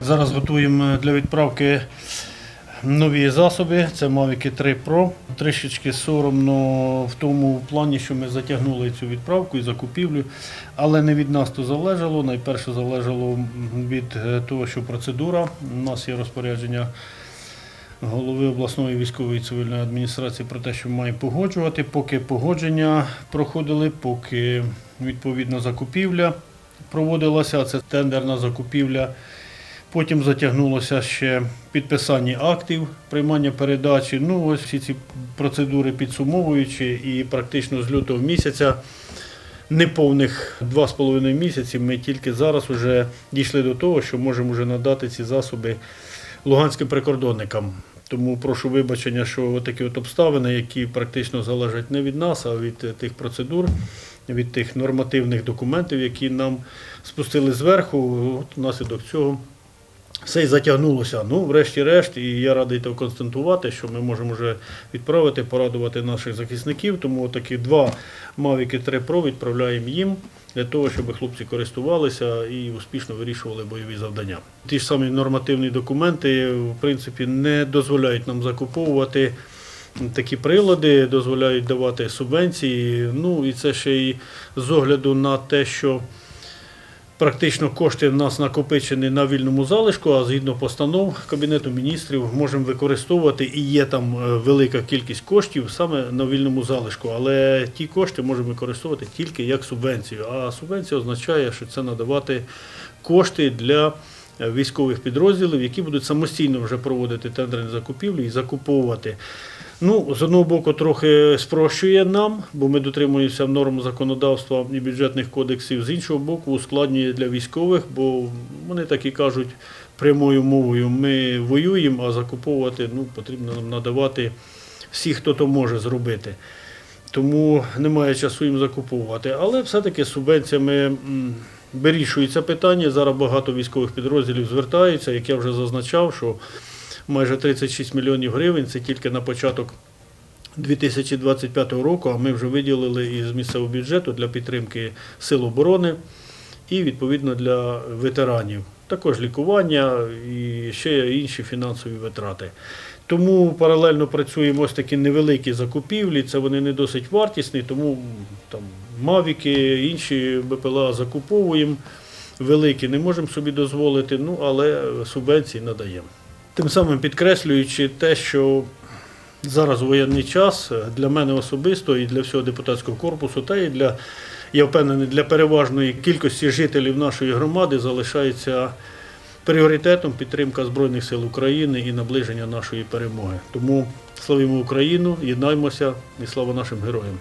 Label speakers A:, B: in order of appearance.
A: Зараз готуємо для відправки нові засоби. Це Mavic 3 Pro. Трішечки соромно в тому плані, що ми затягнули цю відправку і закупівлю, але не від нас то залежало. Найперше залежало від е, того, що процедура. У нас є розпорядження голови обласної військової цивільної адміністрації про те, що має погоджувати. Поки погодження проходили, поки відповідна закупівля проводилася, це тендерна закупівля. Потім затягнулося ще підписання актів, приймання передачі. Ну, ось всі ці процедури підсумовуючи, і практично з лютого місяця, неповних два з половиною місяці, ми тільки зараз вже дійшли до того, що можемо вже надати ці засоби луганським прикордонникам. Тому прошу вибачення, що такі от обставини, які практично залежать не від нас, а від е, тих процедур, від тих нормативних документів, які нам спустили зверху, от внаслідок цього все й затягнулося. Ну, врешті-решт, і я радий то констатувати, що ми можемо вже відправити, порадувати наших захисників. Тому такі два 3 Pro відправляємо їм для того, щоб хлопці користувалися і успішно вирішували бойові завдання. Ті ж самі нормативні документи, в принципі, не дозволяють нам закуповувати. Такі прилади дозволяють давати субвенції. Ну і це ще й з огляду на те, що Практично кошти в нас накопичені на вільному залишку, а згідно постанов Кабінету міністрів можемо використовувати і є там е, велика кількість коштів саме на вільному залишку. Але ті кошти можемо використовувати тільки як субвенцію. А субвенція означає, що це надавати кошти для е, військових підрозділів, які будуть самостійно вже проводити тендерні закупівлі і закуповувати. Ну, з одного боку, трохи спрощує нам, бо ми дотримуємося норм законодавства і бюджетних кодексів. З іншого боку, ускладнює для військових, бо вони так і кажуть прямою мовою: ми воюємо, а закуповувати ну, потрібно нам надавати всі, хто то може зробити. Тому немає часу їм закуповувати. Але все-таки субвенціями вирішується питання. Зараз багато військових підрозділів звертаються, як я вже зазначав, що майже 36 мільйонів гривень. Це тільки на початок 2025 року. А ми вже виділили із місцевого бюджету для підтримки сил оборони і відповідно для ветеранів. Також лікування і ще інші фінансові витрати. Тому паралельно працюємо ось такі невеликі закупівлі, це вони не досить вартісні, тому там мавіки, інші БПЛА закуповуємо. Великі не можемо собі дозволити, ну але субвенції надаємо. Тим самим підкреслюючи те, що зараз воєнний час для мене особисто і для всього депутатського корпусу, та і для, я впевнений, для переважної кількості жителів нашої громади залишається пріоритетом підтримка Збройних сил України і наближення нашої перемоги. Тому славімо Україну, єднаймося і слава нашим героям.